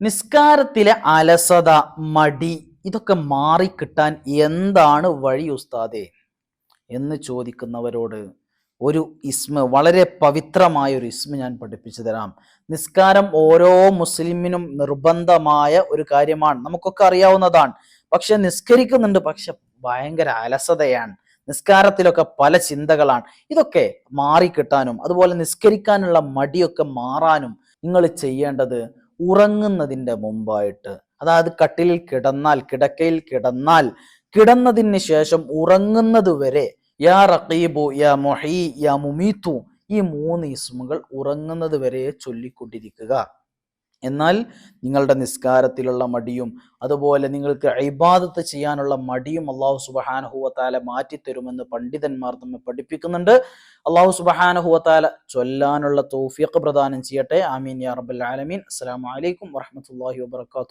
നിസ്കാരത്തിലെ അലസത മടി ഇതൊക്കെ മാറിക്കിട്ടാൻ എന്താണ് വഴി ഉസ്താദേ? എന്ന് ചോദിക്കുന്നവരോട് ഒരു ഇസ്മ വളരെ പവിത്രമായ ഒരു ഇസ്മ ഞാൻ പഠിപ്പിച്ചു തരാം. നിസ്കാരം ഓരോ മുസ്ലിമിനും നിർബന്ധമായ ഒരു കാര്യമാണ്. നമുക്കൊക്കെ അറിയാവുന്നതാണ്. പക്ഷെ നിസ്കരിക്കുന്നുണ്ട് പക്ഷെ ഭയങ്കര അലസതയാണ്. നിസ്കാരത്തിലൊക്കെ പല ചിന്തകളാണ്. ഇതൊക്കെ മാറിക്കിട്ടാനും അതുപോലെ നിസ്കരിക്കാനുള്ള മടിയൊക്കെ മാറാനും നിങ്ങൾ ചെയ്യേണ്ടത് ഉറങ്ങുന്നതിന്റെ മുമ്പായിട്ട് അതായത് കട്ടിലിൽ കിടന്നാൽ കിടക്കയിൽ കിടന്നാൽ കിടന്നതിന് ശേഷം ഉറങ്ങുന്നത് വരെ യാ റഖീബു യാ മൊഹീ യാ മുമീത്തു ഈ മൂന്ന് ഇസ്മുകൾ ഉറങ്ങുന്നത് വരെ ചൊല്ലിക്കൊണ്ടിരിക്കുക. എന്നാൽ നിങ്ങളുടെ നിസ്കാരത്തിലുള്ള മടിയും അതുപോലെ നിങ്ങൾക്ക് ഇബാദത്ത് ചെയ്യാനുള്ള മടിയും അള്ളാഹു മാറ്റി മാറ്റിത്തരുമെന്ന് പണ്ഡിതന്മാർ നമ്മെ പഠിപ്പിക്കുന്നുണ്ട്. അള്ളാഹു സുബഹാനഹുവത്താല ചൊല്ലാനുള്ള തൗഫീഖ് പ്രദാനം ചെയ്യട്ടെ. ആമീൻ യാ റബ്ബൽ ആലമീൻ. അസ്സലാമു അലൈക്കും വറഹ്മത്തുള്ളാഹി വബറകാതുഹു.